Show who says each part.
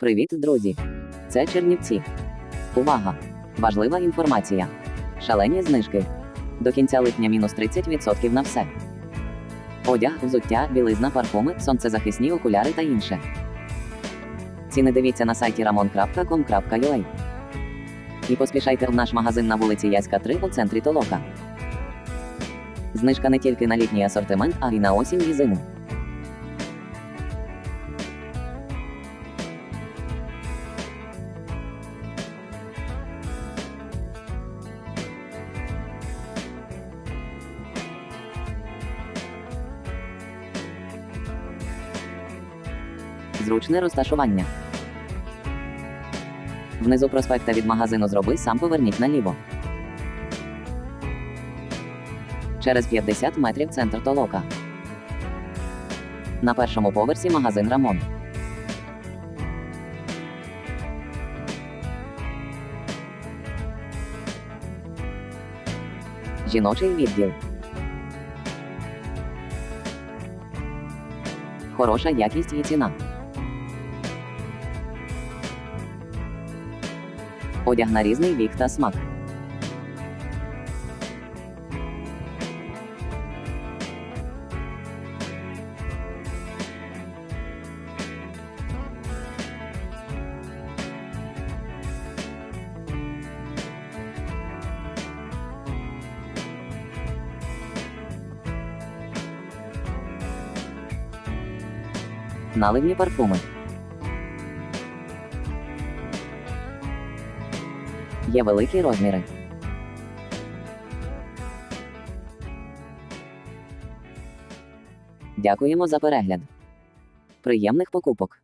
Speaker 1: Привіт, друзі! Це Чернівці. Увага! Важлива інформація. Шалені знижки. До кінця липня мінус 30% на все. Одяг, взуття, білизна, парфуми, сонцезахисні окуляри та інше. Ціни дивіться на сайті ramon.com.ua. І поспішайте в наш магазин на вулиці Яська 3 у центрі Толока. Знижка не тільки на літній асортимент, а й на осінь і зиму. Зручне розташування. Внизу проспекта від магазину зроби сам поверніть наліво. Через 50 метрів центр Толока. На першому поверсі магазин Рамон. Жіночий відділ. Хороша якість і ціна. Одяг на різний вік та смак. Наливні парфуми. Є великі розміри. Дякуємо за перегляд. Приємних покупок!